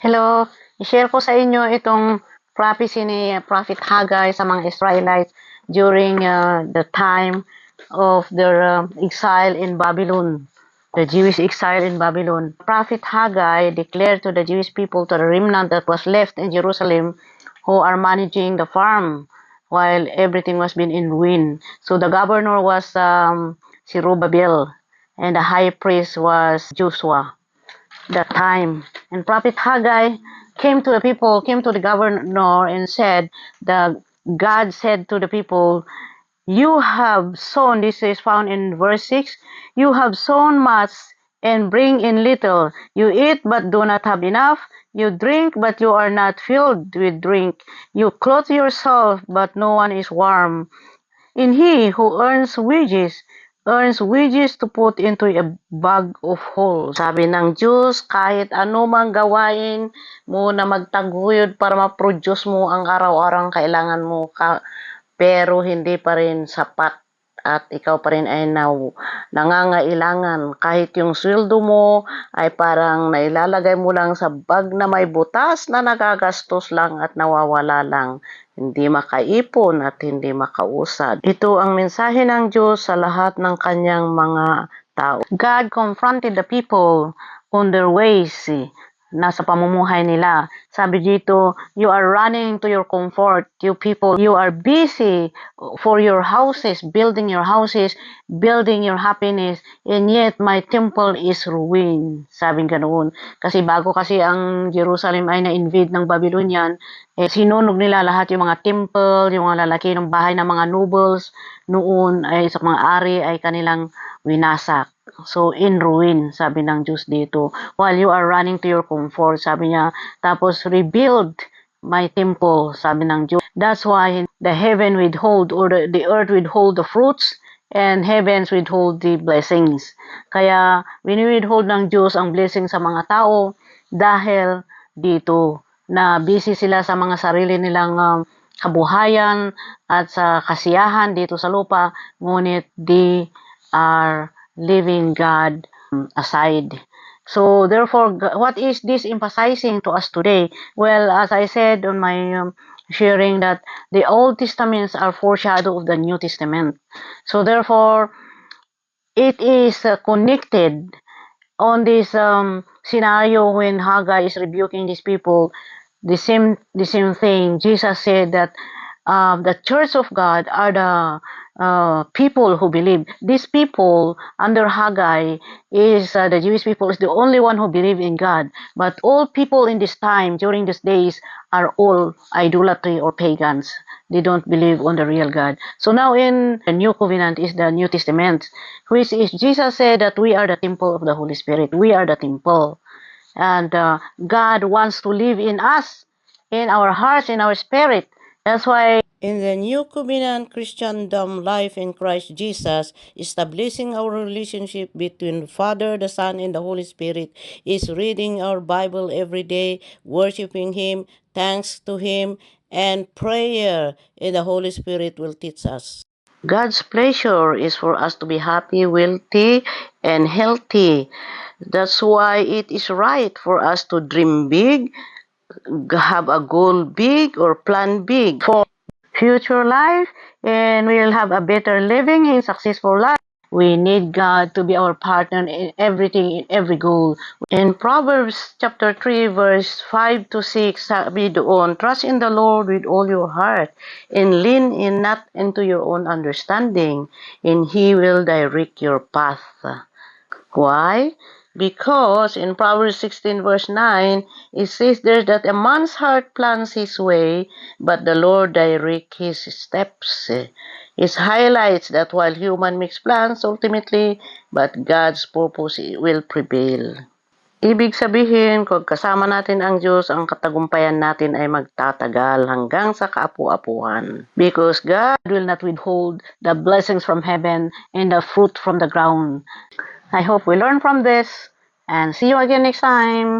Hello, i-share ko sa inyo itong prophecy ni Prophet Haggai sa mga Israelites during uh, the time of their uh, exile in Babylon, the Jewish exile in Babylon. Prophet Haggai declared to the Jewish people, to the remnant that was left in Jerusalem, who are managing the farm while everything was been in ruin. So the governor was um, Zerubbabel, and the high priest was Joshua that time. And Prophet Haggai came to the people, came to the governor and said, the God said to the people, you have sown, this is found in verse 6, you have sown much and bring in little. You eat but do not have enough. You drink but you are not filled with drink. You clothe yourself but no one is warm. In he who earns wages, earns wages to put into a bag of holes. Sabi ng Diyos, kahit ano mang gawain mo na magtaguyod para ma-produce mo ang araw-arang kailangan mo, ka, pero hindi pa rin sapat at ikaw pa rin ay na, nangangailangan. Kahit yung sweldo mo ay parang nailalagay mo lang sa bag na may butas na nagagastos lang at nawawala lang hindi makaipon at hindi makausad. Ito ang mensahe ng Diyos sa lahat ng kanyang mga tao. God confronted the people on their ways eh, nasa pamumuhay nila. Sabi dito, you are running to your comfort. You people, you are busy for your houses, building your houses, building your happiness, and yet my temple is ruined. Sabi ganoon. Kasi bago kasi ang Jerusalem ay na-invade ng Babylonian, eh, sinunog nila lahat yung mga temple, yung mga lalaki ng bahay ng mga nobles noon ay sa mga ari ay kanilang winasak. So, in ruin, sabi ng Diyos dito. While you are running to your comfort, sabi niya, tapos rebuild my temple, sabi ng Diyos. That's why the heaven withhold or the, the earth withhold the fruits and heavens withhold the blessings. Kaya, wini-withhold ng Diyos ang blessing sa mga tao dahil dito na busy sila sa mga sarili nilang um, kabuhayan at sa kasiyahan dito sa lupa, ngunit they are leaving God um, aside. So therefore, what is this emphasizing to us today? Well, as I said on my um, sharing that the Old Testaments are foreshadow of the New Testament. So therefore, it is uh, connected on this um, scenario when Haggai is rebuking these people. The same, the same thing. Jesus said that um, the church of God are the uh, people who believe. These people under Haggai is uh, the Jewish people is the only one who believe in God. But all people in this time during these days are all idolatry or pagans. They don't believe on the real God. So now in the New Covenant is the New Testament, which is Jesus said that we are the temple of the Holy Spirit. We are the temple. And uh, God wants to live in us, in our hearts, in our spirit. That's why in the New Covenant Christendom life in Christ Jesus, establishing our relationship between Father, the Son, and the Holy Spirit is reading our Bible every day, worshiping Him, thanks to Him, and prayer in the Holy Spirit will teach us. God's pleasure is for us to be happy, wealthy, and healthy. That's why it is right for us to dream big, have a goal big, or plan big for future life, and we'll have a better living and successful life. We need God to be our partner in everything, in every goal. In Proverbs chapter 3, verse 5 to 6, sabi doon, Trust in the Lord with all your heart, and lean in not into your own understanding, and He will direct your path. Why? Because in Proverbs 16 verse 9, it says there that a man's heart plans his way, but the Lord direct his steps. It highlights that while human makes plans ultimately, but God's purpose will prevail. Ibig sabihin, kung kasama natin ang Diyos, ang katagumpayan natin ay magtatagal hanggang sa kaapu-apuhan. Because God will not withhold the blessings from heaven and the fruit from the ground. I hope we learn from this and see you again next time.